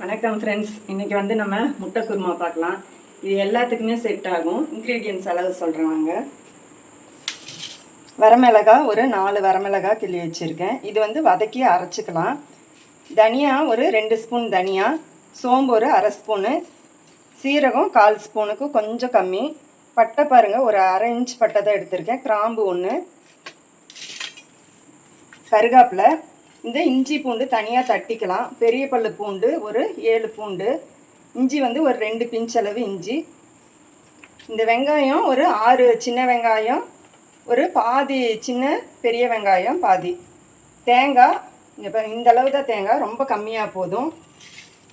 வணக்கம் ஃப்ரெண்ட்ஸ் இன்றைக்கி வந்து நம்ம முட்டை குருமா பார்க்கலாம். இது எல்லாத்துக்குமே செட் ஆகும். இன்க்ரீடியன்ஸ் அளவு சொல்கிறேன் வாங்க வரமிளகா ஒரு நாலு வரமிளகா கிள்ளி வச்சுருக்கேன். இது வந்து வதக்கி அரைச்சிக்கலாம். தனியா ஒரு ரெண்டு ஸ்பூன் தனியா சோம்பு ஒரு அரை ஸ்பூனு சீரகம் கால் ஸ்பூனுக்கு கொஞ்சம் கம்மி. பட்டை பாருங்கள் ஒரு அரை இன்ச் பட்டை தான் எடுத்திருக்கேன். கிராம்பு ஒன்று கருகாப்பில் இந்த இஞ்சி பூண்டு தனியாக தட்டிக்கலாம். பெரிய பல்லு பூண்டு ஒரு ஏழு பூண்டு. இஞ்சி வந்து ஒரு ரெண்டு பிஞ்ச் அளவு இஞ்சி. இந்த வெங்காயம் ஒரு ஆறு சின்ன வெங்காயம் ஒரு பாதி சின்ன பெரிய வெங்காயம் பாதி. தேங்காய் இப்போ இந்த அளவு தான் தேங்காய் ரொம்ப கம்மியாக போதும்.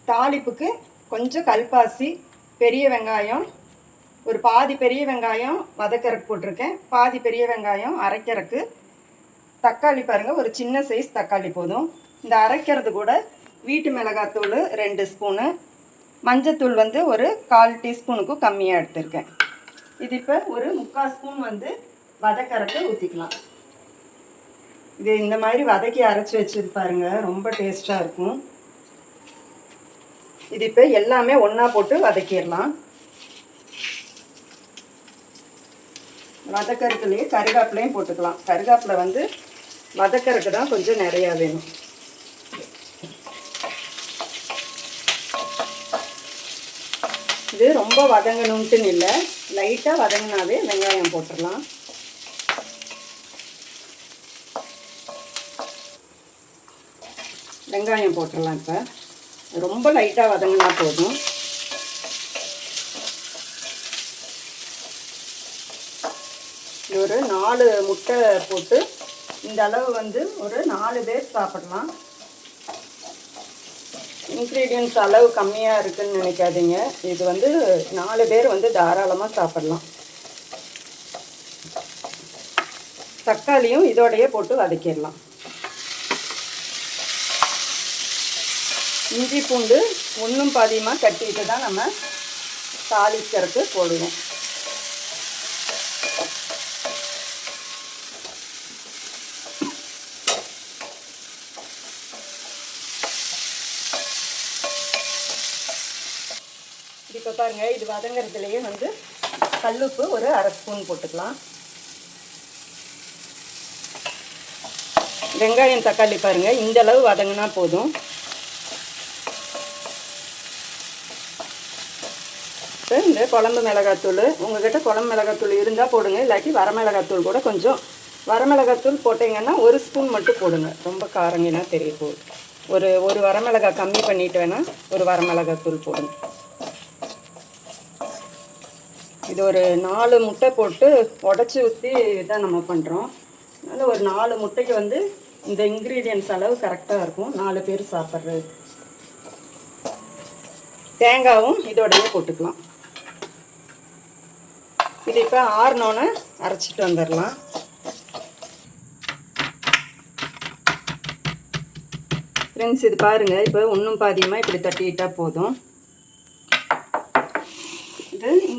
தாளிப்புக்கு கொஞ்சம் கல்பாசி பெரிய வெங்காயம் ஒரு பாதி பெரிய வெங்காயம் வதக்கறக்கு போட்டிருக்கேன். பாதி பெரிய வெங்காயம் அரைக்கிறக்கு தக்காளி பாருங்கள் ஒரு சின்ன சைஸ் தக்காளி போதும். இந்த அரைக்கிறது கூட வீட்டு மிளகாத்தூள் ரெண்டு ஸ்பூனு மஞ்சத்தூள் வந்து ஒரு கால் டீஸ்பூனுக்கும் கம்மியாக எடுத்திருக்கேன். இது இப்போ ஒரு முக்கால் ஸ்பூன் வந்து வதக்கரத்தை ஊற்றிக்கலாம் இது இந்த மாதிரி வதக்கி அரைச்சி வச்சுது பாருங்க ரொம்ப டேஸ்ட்டாக இருக்கும். இது இப்போ எல்லாமே ஒன்றா போட்டு வதக்கிடலாம். வதக்கறதுலேயே கருகாப்பிலையும் போட்டுக்கலாம். கருகாப்பிலை வந்து வதக்கறதுக்கு தான் கொஞ்சம் நிறையா வேணும். இது ரொம்ப வதங்கணுன்ட்டுன்னு இல்லை. லைட்டாக வதங்கினாவே வெங்காயம் போட்டுடலாம். வெங்காயம் போட்டுடலாம் இப்போ. ரொம்ப லைட்டாக வதங்கினா போதும். ஒரு நாலு முட்டை போட்டு இந்த அளவு வந்து ஒரு நாலு பேர் சாப்பிடலாம். இன்க்ரீடியன்ஸ் அளவு கம்மியாக இருக்குதுன்னு நினைக்காதீங்க. இது வந்து நாலு பேர் வந்து தாராளமாக சாப்பிடலாம். தக்காளியும் இதோடையே போட்டு வதக்கிடலாம். இஞ்சி பூண்டு ஒன்றும் பாதியமாக கட்டிட்டு தான் நம்ம தாளிக்கிறதுக்கு போடுவோம். பாருங்கள் பாருங்க இது வதங்குறதுலேயே வந்து கல்லுப்பு ஒரு அரை ஸ்பூன் போட்டுக்கலாம். வெங்காயம் தக்காளி பாருங்க இந்த அளவு வதங்கினா போதும். இந்த குழம்பு மிளகாத்தூள் உங்ககிட்ட குழம்பு மிளகாத்தூள் இருந்தால் போடுங்க இல்லாட்டி வரமிளகாத்தூள் கூட கொஞ்சம். வரமிளகாத்தூள் போட்டிங்கன்னா ஒரு ஸ்பூன் மட்டும் போடுங்க ரொம்ப காரங்கினா தெரிய போகுது. ஒரு ஒரு வரமிளகாய் கம்மி பண்ணிட்டு வேணால் ஒரு வரமிளகாத்தூள் போடுங்க. இது ஒரு நாலு முட்டை போட்டு உடச்சி ஊற்றி தான் நம்ம பண்ணுறோம் அதனால் ஒரு நாலு முட்டைக்கு வந்து இந்த இன்க்ரீடியன்ஸ் அளவு கரெக்டாக இருக்கும். நாலு பேர் சாப்பிட்றது. தேங்காவும் இதோடயே போட்டுக்கலாம். இது இப்போ ஆறுனோன்னு அரைச்சிட்டு வந்துடலாம். ஃப்ரெண்ட்ஸ் இது பாருங்கள் இப்போ ஒன்றும் பாதியமாக இப்படி தட்டிக்கிட்டால் போதும்.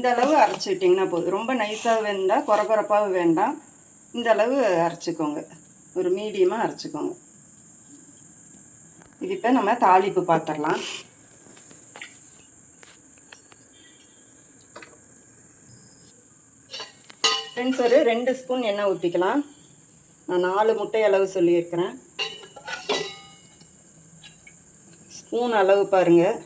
இந்த அளவு அரைச்சிட்டிங்கன்னா போதும். ரொம்ப நைஸாக வேண்டாம் குறை குறைப்பாக வேண்டாம் இந்த அளவு அரைச்சிக்கோங்க. ஒரு மீடியமாக அரைச்சிக்கோங்க. இது இப்போ நம்ம தாளிப்பு பார்த்துடலாம் ஃப்ரெண்ட்ஸ் ஒரு ரெண்டு ஸ்பூன் எண்ணெய் ஊற்றிக்கலாம் நான் நாலு முட்டை அளவு சொல்லியிருக்கிறேன். ஸ்பூன் அளவு பாருங்கள்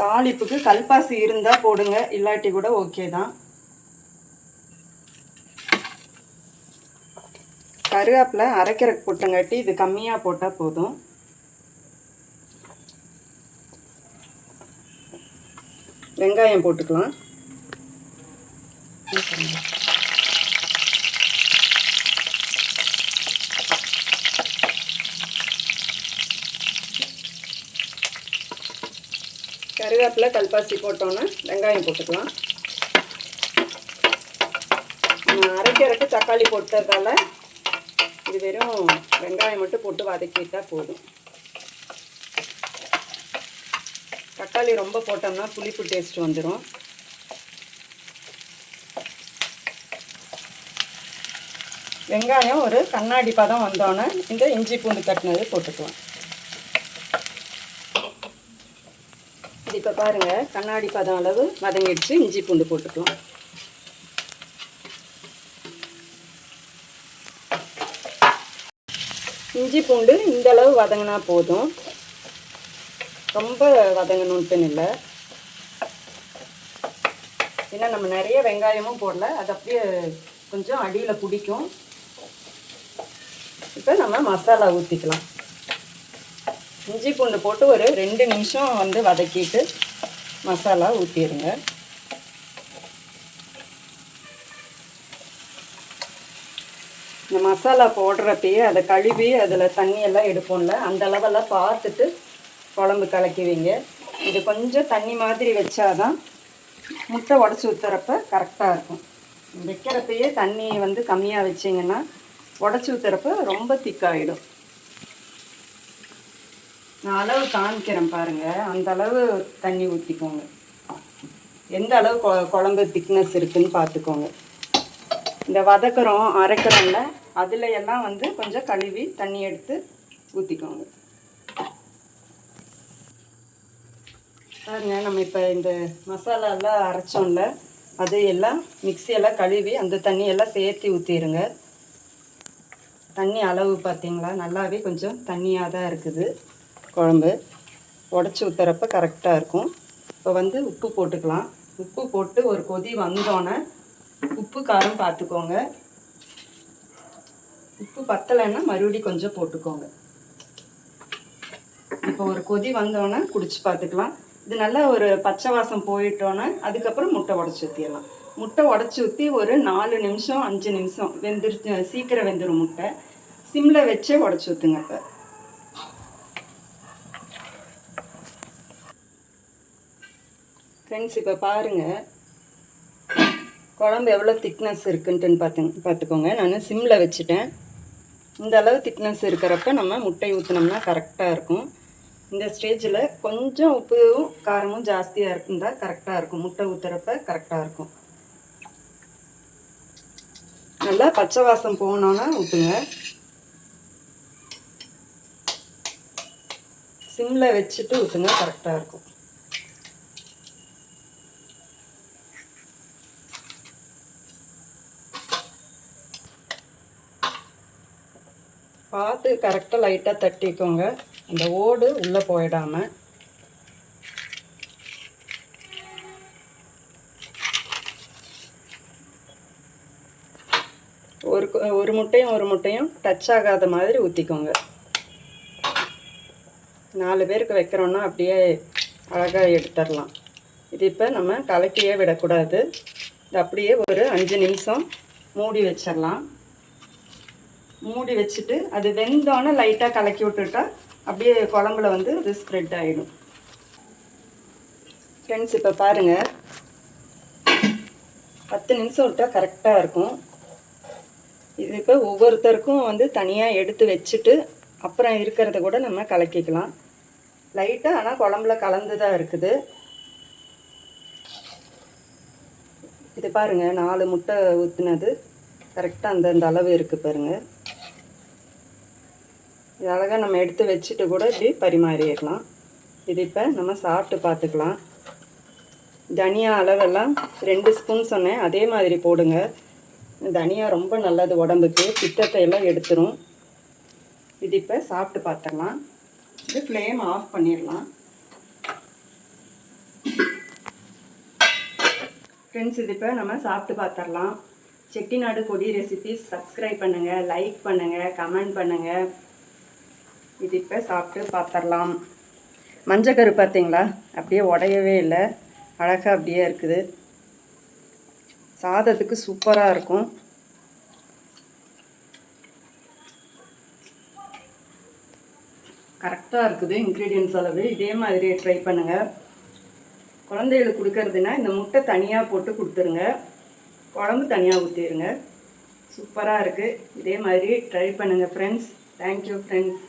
தாளிப்புக்கு கல்பாசி இருந்தால் போடுங்க இல்லாட்டி கூட ஓகே தான். கருவேப்பிலை அரைக்கிற போட்டங்காட்டி இது கம்மியாக போட்டால் போதும். வெங்காயம் போட்டுக்கலாம். கருவேப்பிலை கல்பாசி போட்டோன்னே வெங்காயம் போட்டுக்கலாம். அரைக்கிறதுக்கு தக்காளி போட்டதால இது வெறும் வெங்காயம் மட்டும் போட்டு வதக்கிட்டா போதும். தக்காளி ரொம்ப போட்டோம்னா புளிப்பு டேஸ்ட் வந்துடும் வெங்காயம் ஒரு கண்ணாடி பதம் வந்தோன்னே இந்த இஞ்சி பூண்டு தட்டினது போட்டுக்கலாம். இப்போ பாருங்கள் கண்ணாடி பதம் அளவு வதங்கிடுச்சு. இஞ்சி பூண்டு போட்டுக்கலாம். இஞ்சி பூண்டு இந்த அளவு வதங்கினா போதும். ரொம்ப வதங்கணுன்ட்டுன்னு இல்லை. ஏன்னா நம்ம நிறைய வெங்காயமும் போடல. அது அப்படியே கொஞ்சம் அடியில் பிடிக்கும். இப்போ நம்ம மசாலா ஊற்றிக்கலாம் இஞ்சி பூண்டு போட்டு ஒரு ரெண்டு நிமிஷம் வந்து வதக்கிட்டு மசாலா ஊற்றிடுங்க இந்த மசாலா போடுறப்பயே அதை கழுவி அதில் தண்ணியெல்லாம் எடுப்போம்ல அந்த அளவெல்லாம் பார்த்துட்டு குழம்பு கலக்கிவிங்க இது கொஞ்சம் தண்ணி மாதிரி வச்சாதான் முட்டை உடச்சி ஊற்றுறப்ப கரெக்டாக இருக்கும். வைக்கிறப்பயே தண்ணி வந்து கம்மியாக வச்சிங்கன்னா உடச்சி ஊற்றுறப்ப ரொம்ப திக்காகிடும் நான் அளவு காமிக்கிறேன் பாருங்கள் அந்த அளவு தண்ணி ஊற்றிக்கோங்க எந்த அளவு கொ குழம்பு திக்னஸ் இருக்குதுன்னு பார்த்துக்கோங்க இந்த வதக்குறோம் அரைக்கிறோம்ல அதில் எல்லாம் வந்து கொஞ்சம் கழுவி தண்ணி எடுத்து ஊற்றிக்கோங்க பாருங்க நம்ம இப்போ இந்த மசாலாலாம் அரைச்சோம்ல அது எல்லாம் மிக்சியெல்லாம் கழுவி அந்த தண்ணியெல்லாம் சேர்த்து ஊற்றிடுங்க தண்ணி அளவு பார்த்தீங்களா நல்லாவே கொஞ்சம் தண்ணியாக தான் இருக்குது. குழம்பு உடச்சி ஊற்றுறப்ப கரெக்டாக இருக்கும். இப்போ வந்து உப்பு போட்டுக்கலாம். உப்பு போட்டு ஒரு கொதி வந்தோன்னே உப்பு காரம் பார்த்துக்கோங்க உப்பு பத்தலைன்னா மறுபடியும் கொஞ்சம் போட்டுக்கோங்க. இப்போ ஒரு கொதி வந்தோன்னே குடிச்சு பார்த்துக்கலாம் இது நல்லா ஒரு பச்சை வாசம் போயிட்டோன்னே அதுக்கப்புறம் முட்டை உடச்சி ஊற்றிடலாம் முட்டை உடச்சி ஊற்றி ஒரு நாலு நிமிஷம் அஞ்சு நிமிஷம் வெந்துரு சீக்கிரம் வெந்துடும் முட்டை. சிம்மில் வச்சே உடச்சி ஊற்றுங்க இப்போ. ஃப்ரெண்ட்ஸ் இப்போ பாருங்கள் குழம்பு எவ்வளோ திக்னஸ் இருக்குன்ட்டுன்னு பார்த்து பார்த்துக்கோங்க. நான் சிம்மில் வச்சுட்டேன். இந்த அளவு திக்னஸ் இருக்கிறப்ப நம்ம முட்டை ஊற்றினோம்னா கரெக்டாக இருக்கும். இந்த ஸ்டேஜில் கொஞ்சம் உப்பும் காரமும் ஜாஸ்தியாக இருந்தால் கரெக்டாக இருக்கும். முட்டை ஊற்றுறப்ப கரெக்டாக இருக்கும். நல்லா பச்சை வாசம் போனோன்னா ஊற்றுங்க சிம்மில் வச்சுட்டு ஊற்றுங்க கரெக்டாக இருக்கும். பார்த்து கரெக்டாக லைட்டாக தட்டிக்கோங்க. அந்த ஓடு உள்ளே போயிடாமல் ஒரு ஒரு முட்டையும் ஒரு முட்டையும் டச் ஆகாத மாதிரி ஊற்றிக்கோங்க நாலு பேருக்கு வைக்கிறோன்னா அப்படியே அழகாக எடுத்துடலாம். இது இப்போ நம்ம கலக்கியே விடக்கூடாது. இது அப்படியே ஒரு அஞ்சு நிமிஷம் மூடி வச்சிடலாம். மூடி வச்சுட்டு அது வெந்தோன்னே லைட்டாக கலக்கி விட்டுட்டா அப்படியே குழம்புல வந்து அது ஸ்ப்ரெட் ஆகிடும் ஃப்ரெண்ட்ஸ் இப்போ பாருங்கள் பத்து நிமிஷம் விட்டால் கரெக்டாக இருக்கும். இது இப்போ ஒவ்வொருத்தருக்கும் வந்து தனியாக எடுத்து வச்சுட்டு அப்புறம் இருக்கிறத கூட நம்ம கலக்கிக்கலாம். லைட்டாக ஆனால் குழம்புல கலந்து தான் இருக்குது. இது பாருங்கள் நாலு முட்டை ஊற்றுனது கரெக்டாக அந்தந்த அளவு இருக்குது பாருங்கள் இது அழகாக நம்ம எடுத்து வச்சுட்டு கூட இப்படி பரிமாறிடலாம். இது இப்போ நம்ம சாப்பிட்டு பார்த்துக்கலாம். தனியா அளவெல்லாம் ரெண்டு ஸ்பூன் சொன்னேன். அதே மாதிரி போடுங்க. தனியா ரொம்ப நல்லது உடம்புக்கு. பித்தத்தை எல்லாம் எடுத்துரும். இது இப்போ சாப்பிட்டு பார்த்துடலாம் இது ஃப்ளேம் ஆஃப் பண்ணிடலாம். ஃப்ரெண்ட்ஸ் இது இப்போ நம்ம சாப்பிட்டு பார்த்துடலாம். செட்டிநாடு கொடி ரெசிபிஸ் சப்ஸ்கிரைப் பண்ணுங்கள் லைக் பண்ணுங்கள் கமெண்ட் பண்ணுங்கள் இது இப்போ சாப்பிட்டு பார்த்துடலாம் மஞ்சக்கரு பார்த்தீங்களா அப்படியே உடையவே இல்லை. அழகாக அப்படியே இருக்குது. சாதத்துக்கு சூப்பராக இருக்கும். கரெக்டாக இருக்குது இன்க்ரீடியன்ஸ் அளவு. இதே மாதிரி ட்ரை பண்ணுங்கள் குழந்தைகளுக்கு கொடுக்கறதுனா இந்த முட்டை தனியாக போட்டு கொடுத்துருங்க. குழம்பு தனியாக ஊற்றிடுங்க சூப்பராக இருக்குது இதே மாதிரி ட்ரை பண்ணுங்கள் ஃப்ரெண்ட்ஸ் தேங்க்யூ ஃப்ரெண்ட்ஸ்